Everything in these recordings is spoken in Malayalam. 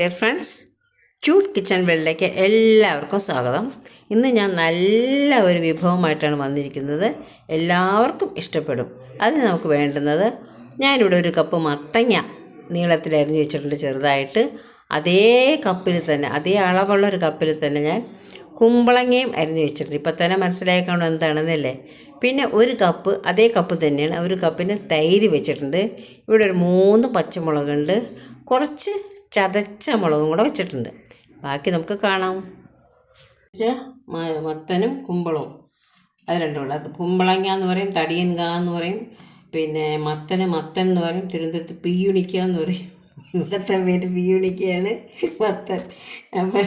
ഡിയർ ഫ്രണ്ട്സ് ക്യൂട്ട് കിച്ചൺ വെള്ളിലേക്ക് എല്ലാവർക്കും സ്വാഗതം. ഇന്ന് ഞാൻ നല്ല ഒരു വിഭവമായിട്ടാണ് വന്നിരിക്കുന്നത്. എല്ലാവർക്കും ഇഷ്ടപ്പെടും. അതിന് നമുക്ക് വേണ്ടുന്നത് ഞാനിവിടെ ഒരു കപ്പ് മത്തങ്ങ നീളത്തിൽ അരിഞ്ഞു വെച്ചിട്ടുണ്ട് ചെറുതായിട്ട്. അതേ കപ്പിൽ തന്നെ അതേ അളവുള്ള ഒരു കപ്പിൽ തന്നെ ഞാൻ കുമ്പളങ്ങയും അരിഞ്ഞു വെച്ചിട്ടുണ്ട്. ഇപ്പം തന്നെ മനസ്സിലാക്കണം എന്താണെന്നല്ലേ? പിന്നെ ഒരു കപ്പ് അതേ കപ്പ് തന്നെയാണ് ഒരു കപ്പിന് തൈര് വെച്ചിട്ടുണ്ട്. ഇവിടെ ഒരു മൂന്ന് പച്ചമുളകുണ്ട്. കുറച്ച് ചതച്ച മുളകും കൂടെ വെച്ചിട്ടുണ്ട്. ബാക്കി നമുക്ക് കാണാം. മത്തനും കുമ്പളവും. അത് രണ്ടുമുള്ള കുമ്പളങ്ങ എന്ന് പറയും തടിയൻക എന്ന് പറയും പിന്നെ മത്തന് മത്തൻ എന്ന് പറയും തിരുവനന്തപുരത്ത് പീയുണിക്ക എന്ന് പറയും. ഇവിടുത്തെ പേര് പീയുണിക്കയാണ് മത്തൻ. അപ്പം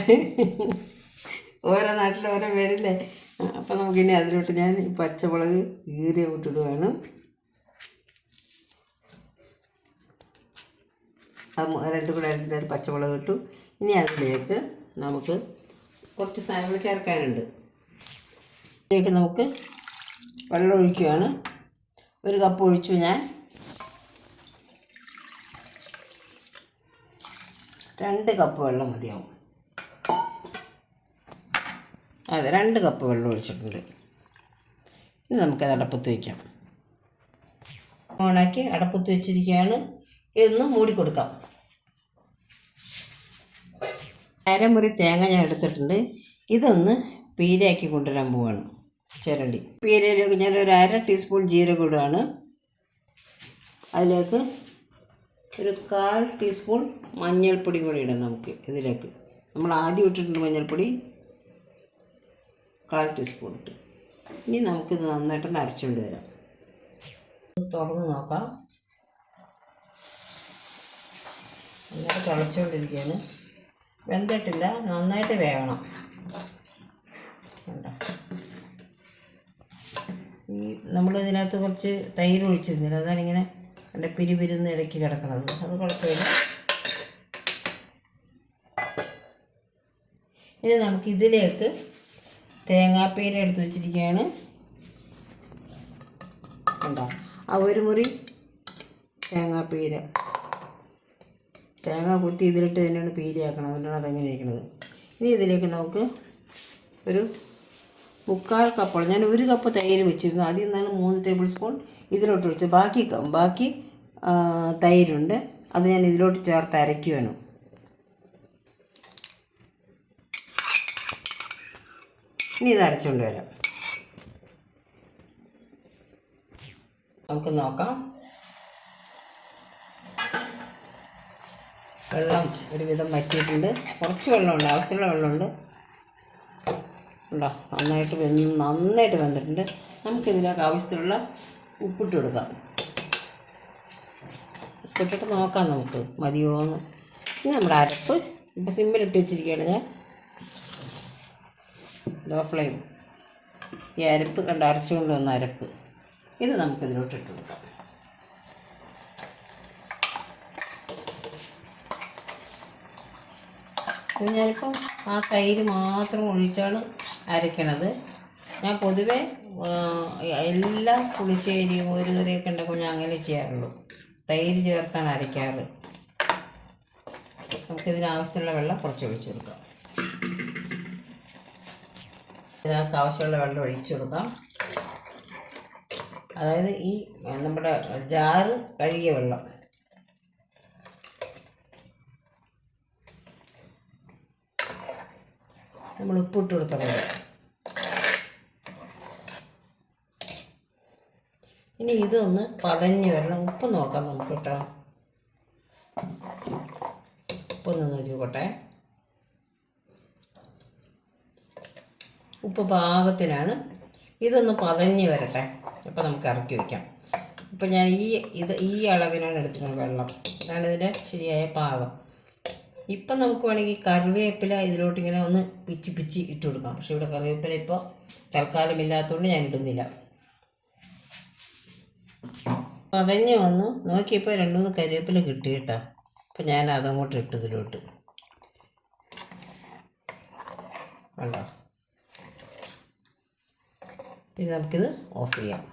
ഓരോ നാട്ടിലും ഓരോ പേരില്ലേ? അപ്പം നമുക്കിനി അതിലോട്ട് ഞാൻ പച്ചമുളക് കീറി വിട്ടിടുവാണ് അത് മു- രണ്ടും അരിഞ്ഞിട്ട് ഒരു പച്ചമുളക് ഇട്ടു. ഇനി അതിലേക്ക് നമുക്ക് കുറച്ച് സാധനങ്ങൾ ചേർക്കാനുണ്ട്. ഇതിലേക്ക് നമുക്ക് വെള്ളം ഒഴിക്കുകയാണ്. ഒരു കപ്പ് ഒഴിച്ചു ഞാൻ. രണ്ട് കപ്പ് വെള്ളം മതിയാവും. അതെ രണ്ട് കപ്പ് വെള്ളം ഒഴിച്ചിട്ടുണ്ട്. ഇനി നമുക്കത് അടപ്പത്ത് വയ്ക്കാം ഓണാക്കി അടപ്പത്ത് വെച്ചിരിക്കുകയാണ്. ഇതൊന്ന് മൂടി കൊടുക്കാം അരമുറി തേങ്ങ ഞാൻ എടുത്തിട്ടുണ്ട്. ഇതൊന്ന് പീരയാക്കി കൊണ്ടുവരാൻ പോവാണ്. ചിരണ്ടി. പീരയിലേക്ക് ഞാൻ ഒരു അര ടീസ്പൂൺ ജീരകം ഇടുകയാണ് അതിലേക്ക് ഒരു കാൽ ടീസ്പൂൺ മഞ്ഞൾപ്പൊടി കൂടി ഇടാം നമുക്ക് ഇതിലേക്ക്. നമ്മൾ ആദ്യം ഇട്ടിട്ടുണ്ട് മഞ്ഞൾപ്പൊടി. കാൽ ടീസ്പൂൺ ഇട്ട്. ഇനി നമുക്കിത് നന്നായിട്ടൊന്ന് അരച്ചുകൊണ്ട് വരാം. തുറന്ന് നോക്കാം. നന്നായിട്ട് തിളച്ചുകൊണ്ടിരിക്കുകയാണ്. വെന്തിട്ടില്ല നന്നായിട്ട് വേവണം? ഈ നമ്മൾ ഇതിനകത്ത് കുറച്ച് തൈര് ഒഴിച്ചിരുന്നില്ല? അതാണ് ഇങ്ങനെ എന്റെ പിരിപിരുന്ന് ഇടയ്ക്ക് കിടക്കണത്. അത് കുഴപ്പമില്ല. ഇനി നമുക്ക് ഇതിലേക്ക് തേങ്ങാപ്പീര എടുത്ത് വെച്ചിരിക്കുകയാണ്. ഉണ്ടോ ആ ഒരു മുറി തേങ്ങാപ്പീര. തേങ്ങ കുത്തി ഇതിലിട്ട് തന്നെയാണ് പീരിയാക്കണം അതുകൊണ്ടാണ് അതങ്ങനെ ഇരിക്കുന്നത് ഇനി ഇതിലേക്ക് നമുക്ക് ഒരു മുക്കാൽ കപ്പോളം ഞാൻ ഒരു കപ്പ് തൈര് വെച്ചിരുന്നു. അതിൽ നിന്നാണ് മൂന്ന് ടേബിൾ സ്പൂൺ ഇതിലോട്ട് ഒഴിച്ച്. ബാക്കി ബാക്കി തൈരുണ്ട്. അത് ഞാൻ ഇതിലോട്ട് ചേർത്ത് അരയ്ക്കുവാണ്. ഇനി ഇത് അരച്ചുകൊണ്ട് വരാം. നമുക്ക് നോക്കാം. വെള്ളം ഒരുവിധം വറ്റിയിട്ടുണ്ട്. കുറച്ച് വെള്ളമുണ്ട് ആവശ്യമുള്ള വെള്ളമുണ്ട്. ഉണ്ടോ? നന്നായിട്ട് വെന്ത് നന്നായിട്ട് വെന്തിട്ടുണ്ട്. നമുക്കിതിലേക്ക് ആവശ്യത്തിലുള്ള ഉപ്പിട്ട് കൊടുക്കാം. ഉപ്പിട്ടിട്ട് നോക്കാം നമുക്ക്. മതിയോ എന്ന് ഇനി നമ്മുടെ അരപ്പ്. ഇപ്പം സിമ്മിലിട്ട് വെച്ചിരിക്കുകയാണ് ഞാൻ. ലോ ഫ്ലെയിം ഈ അരപ്പ് കണ്ട് അരച്ചുകൊണ്ട് വന്ന അരപ്പ്. ഇത് നമുക്കിതിലോട്ട് ഇട്ട് കൊടുക്കാം. ഞാനിപ്പം ആ തൈര് മാത്രം ഒഴിച്ചാണ് അരയ്ക്കണത്. ഞാൻ പൊതുവേ എല്ലാം പുളിശ്ശേരിയും ഒരു കറിയൊക്കെ ഉണ്ടാക്കും ഞാൻ അങ്ങനെ ചെയ്യാറുള്ളൂ. തൈര് ചേർത്താണ് അരയ്ക്കാറ്. നമുക്കിതിനാവശ്യമുള്ള വെള്ളം കുറച്ച് ഒഴിച്ചു കൊടുക്കാം. ഇതിനകത്ത് ആവശ്യമുള്ള വെള്ളം ഒഴിച്ചു കൊടുക്കാം. അതായത് ഈ നമ്മുടെ ജാറ് കഴുകിയ വെള്ളം. നമ്മൾ ഉപ്പിട്ട് കൊടുത്ത പോലെ ഇനി ഇതൊന്ന് പതഞ്ഞ് വരണം. ഉപ്പ് നോക്കാം നമുക്ക് കേട്ടോ. ഉപ്പൊന്ന് നോക്കിക്കോട്ടെ. ഉപ്പ് പാകത്തിനാണ്. ഇതൊന്ന് പതഞ്ഞ് വരട്ടെ. അപ്പോൾ നമുക്ക് ഇറക്കി വയ്ക്കാം ഇപ്പം ഞാൻ ഈ ഇത് ഈ അളവിനാണ് എടുക്കുന്നത് വെള്ളം. അതാണ് ഇതിന്റെ ശരിയായ പാകം. ഇപ്പം നമുക്ക് വേണമെങ്കിൽ കറിവേപ്പില ഇതിലോട്ട് ഇങ്ങനെ ഒന്ന് പിച്ചി പിച്ചി ഇട്ട് കൊടുക്കാം. പക്ഷെ ഇവിടെ കറിവേപ്പില ഇപ്പോൾ തൽക്കാലം ഇല്ലാത്തതുകൊണ്ട് ഞാൻ ഇടുന്നില്ല. പതഞ്ഞ് വന്നു നോക്കിയപ്പോൾ രണ്ട് മൂന്ന് കറിവേപ്പില കിട്ടി കേട്ടോ. അപ്പം ഞാൻ അതങ്ങോട്ട് ഇട്ട് ഇതിലോട്ട് കണ്ടോ? ഇനി നമുക്കിത് ഓഫ് ചെയ്യാം.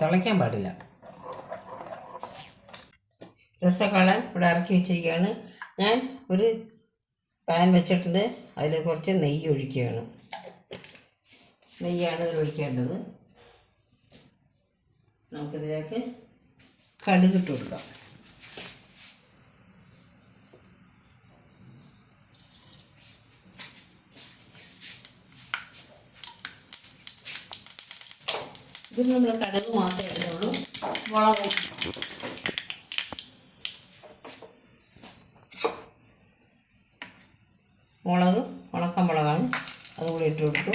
തിളയ്ക്കാൻ പാടില്ല. രസക്കളൻ ഇവിടെ ഇറക്കി വെച്ചിരിക്കുകയാണ്. ഞാൻ ഒരു പാൻ വെച്ചിട്ടുണ്ട്. അതിൽ കുറച്ച് നെയ്യ് ഒഴിക്കുകയാണ്. നെയ്യാണ് ഇതിൽ ഒഴിക്കേണ്ടത്. നമുക്കിതിലേക്ക് കടുകിട്ട് കൊടുക്കാം. ഇതിന് നമ്മൾ കടുക് മാത്രമേ ഇടുന്നുള്ളൂ. മുളകും ഉണക്കമുളകാണ് അതും കൂടി ഇട്ട് കൊടുത്തു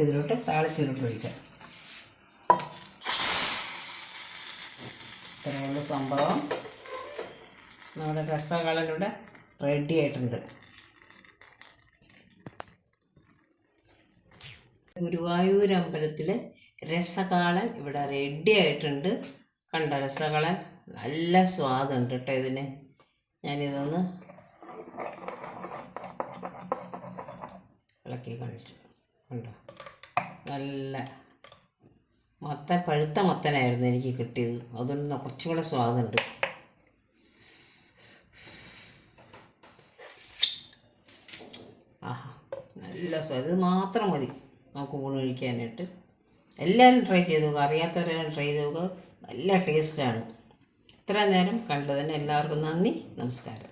നമുക്ക് ഇതിലോട്ട് താളിച്ചിട്ട് ഒഴിക്കാം. ഇത്രയുള്ള സംഭവം. നമ്മുടെ രസകളിലൂടെ റെഡി ആയിട്ടുണ്ട്. ഗുരുവായൂർ അമ്പലത്തിൽ രസകാളൻ ഇവിടെ റെഡി ആയിട്ടുണ്ട്. കണ്ട രസകാളൻ നല്ല സ്വാദുണ്ട് കേട്ടോ ഇതിന്. ഞാനിതൊന്ന് ഇളക്കി കാണിച്ചു. കണ്ടോ? നല്ല മത്തൻ പഴുത്ത മത്തനായിരുന്നു എനിക്ക് കിട്ടിയത്. അതുകൊണ്ട് കുറച്ചും കൂടെ സ്വാദുണ്ട്. ആഹാ നല്ല സ്വാദ് ഇത് മാത്രം മതി. നമുക്ക് ഊണ് കഴിക്കാനായിട്ട്. എല്ലാവരും ട്രൈ ചെയ്ത് നോക്കുക അറിയാത്തവരെല്ലാം ട്രൈ ചെയ്ത് നോക്കുക നല്ല ടേസ്റ്റാണ്. ഇത്ര നേരം കണ്ടതിന് എല്ലാവർക്കും നന്ദി. നമസ്കാരം.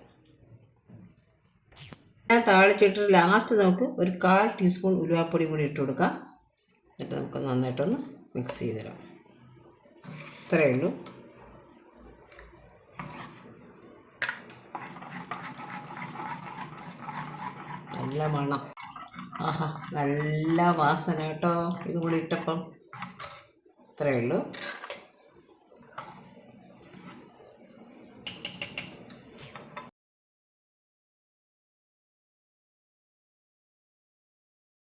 ഞാൻ താളിച്ചിട്ട് ലാസ്റ്റ് നമുക്ക് ഒരു കാൽ ടീസ്പൂൺ ഉലുവാപ്പൊടി കൂടി ഇട്ട് കൊടുക്കാം. എന്നിട്ട് നമുക്ക് നന്നായിട്ടൊന്ന് മിക്സ് ചെയ്ത് തരാം ഇത്രയേ ഉള്ളൂ. നല്ല മണം. ആഹാ നല്ല വാസന കേട്ടോ ഇത് കൂടി ഇട്ടപ്പം. ഇത്രയേ ഉള്ളൂ.